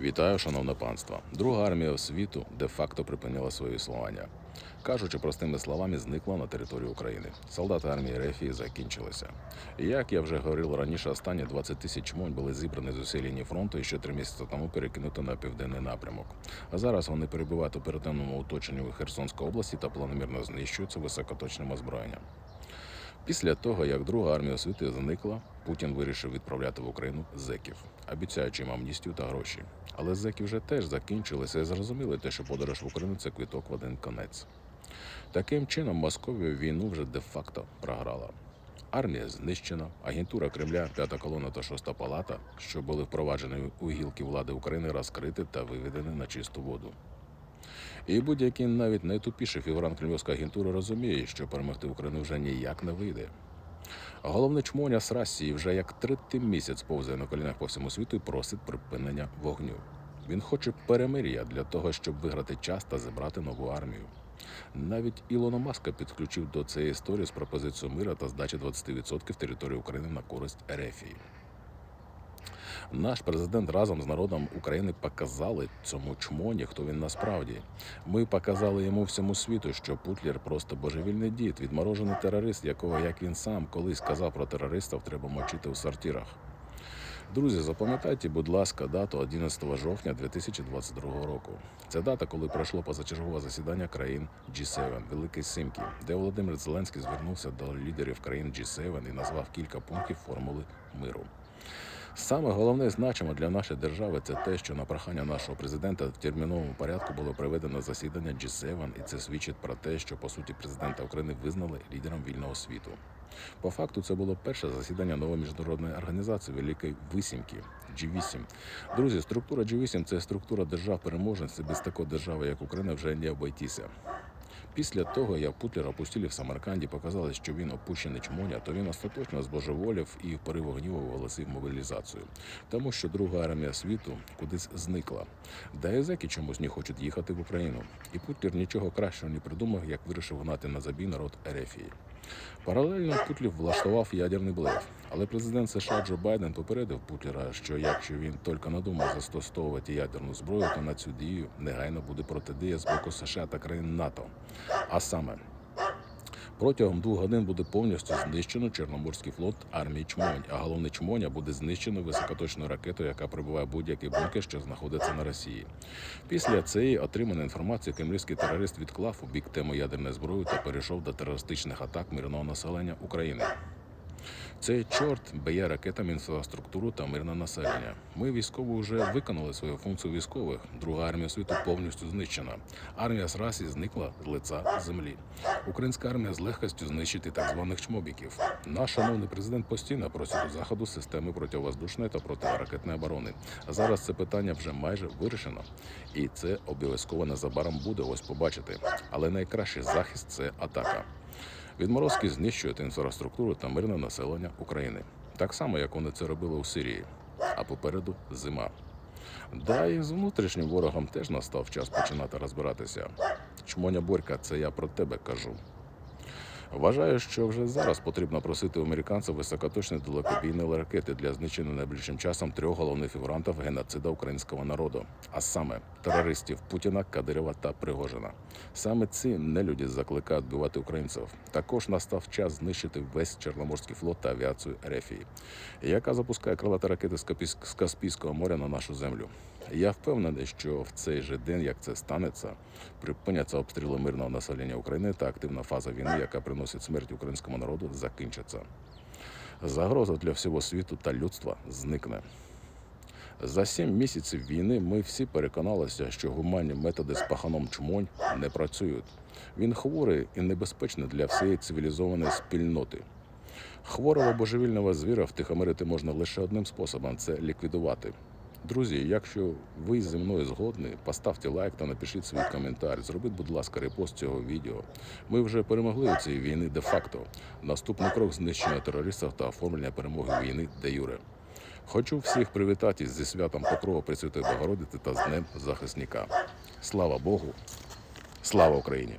Вітаю, шановне панство. Друга армія світу де-факто припинила своє існування. Кажучи простими словами, зникла на території України. Солдати армії Рефії закінчилися. Як я вже говорив раніше, останні 20 тисяч монь були зібрані з усієї лінії фронту і ще три місяці тому перекинуто на південний напрямок. А зараз вони перебувають у оперативному оточенні у Херсонській області та планомірно знищуються високоточним озброєнням. Після того, як друга армія світу зникла, Путін вирішив відправляти в Україну зеків, обіцяючи їм амністію та гроші. Але зеки вже теж закінчилися і зрозуміли те, що подорож в Україну це квіток в один конець. Таким чином, Московія війну вже де-факто програла. Армія знищена, агентура Кремля, п'ята колона та шоста палата, що були впроваджені у гілки влади України, розкриті та виведені на чисту воду. І будь-який навіть найтупіший фігурант кремлівської агентури розуміє, що перемогти Україну вже ніяк не вийде. Головне чмоня з Росії вже як третій місяць повзає на колінах по всьому світу і просить припинення вогню. Він хоче перемир'я для того, щоб виграти час та зібрати нову армію. Навіть Ілона Маска підключив до цієї історії з пропозицією мира та здачі 20% території України на користь Ерефії. Наш президент разом з народом України показали цьому чмоні, хто він насправді. Ми показали йому всьому світу, що Путлер просто божевільний дід, відморожений терорист, якого, як він сам колись сказав про терористів, треба мочити у сортирах. Друзі, запам'ятайте, будь ласка, дату 11 жовтня 2022 року. Це дата, коли пройшло позачергове засідання країн G7 Великої Сімки, де Володимир Зеленський звернувся до лідерів країн G7 і назвав кілька пунктів формули миру. Саме головне значимо для нашої держави це те, що на прохання нашого президента в терміновому порядку було проведено засідання G7, і це свідчить про те, що по суті президента України визнали лідером вільного світу. По факту, це було перше засідання нової міжнародної організації Великої Висімки G8. Друзі, структура G8 – це структура держав переможниць. Без такої держави, як Україна, вже не обойтися. Після того, як Путлера опустили в Самарканді, показали, що він опущений чмоня, то він остаточно збожеволів і в пориву гніву оголосив мобілізацію, тому що друга армія світу кудись зникла. Даєзеки чомусь не хочуть їхати в Україну. І Путлер нічого кращого не придумав, як вирішив гнати на забій народ Ерефії. Паралельно Путлів влаштував ядерний блеф. Але президент США Джо Байден попередив Путлера, що якщо він тільки надумав застосовувати ядерну зброю, то на цю дію негайно буде протидія з боку США та країн НАТО. А саме протягом двох годин буде повністю знищено Чорноморський флот армії Чмонь, а головне Чмоня буде знищено високоточною ракетою, яка прибуває будь-який бункер, що знаходиться на Росії. Після цієї отриманої інформації кремлівський терорист відклав у бік тему ядерної зброї та перейшов до терористичних атак мирного населення України. Цей чорт б'є ракетами інфраструктуру та мирне населення. Ми військові вже виконали свою функцію військових. Друга армія світу повністю знищена. Армія з Расі зникла з лица землі. Українська армія з легкістю знищити так званих чмобіків. Наш шановний президент постійно просить у заходу системи противоздушної та протиракетної оборони. А зараз це питання вже майже вирішено, і це обов'язково незабаром буде. Ось побачити. Але найкращий захист це атака. Відморозки знищують інфраструктуру та мирне населення України, так само як вони це робили у Сирії. А попереду зима. Да, і з внутрішнім ворогом теж настав час починати розбиратися. Чмоня Борька, це я про тебе кажу. Вважаю, що вже зараз потрібно просити у американців високоточні далекобійні ракети для знищення найближчим часом трьох головних фігурантів геноцида українського народу, а саме терористів Путіна, Кадирова та Пригожина. Саме ці нелюді закликають вбивати українців. Також настав час знищити весь Чорноморський флот та авіацію Ерефії, яка запускає крилаті ракети з Каспійсь- з Каспійського моря на нашу землю. Я впевнений, що в цей же день, як це станеться, припиняться обстріли мирного населення України та активна фаза війни, яка приносить смерть українському народу, закінчиться. Загроза для всього світу та людства зникне. За сім місяців війни ми всі переконалися, що гуманні методи з паханом чмонь не працюють. Він хворий і небезпечний для всієї цивілізованої спільноти. Хворого божевільного звіра втихомирити можна лише одним способом це ліквідувати. Друзі, якщо ви зі мною згодні, поставте лайк та напишіть свій коментар. Зробіть, будь ласка, репост цього відео. Ми вже перемогли у цій війни де-факто. Наступний крок знищення терористів та оформлення перемоги війни де юре. Хочу всіх привітати зі святом Покрова Пресвятої Богородиці та з Днем захисника. Слава Богу! Слава Україні!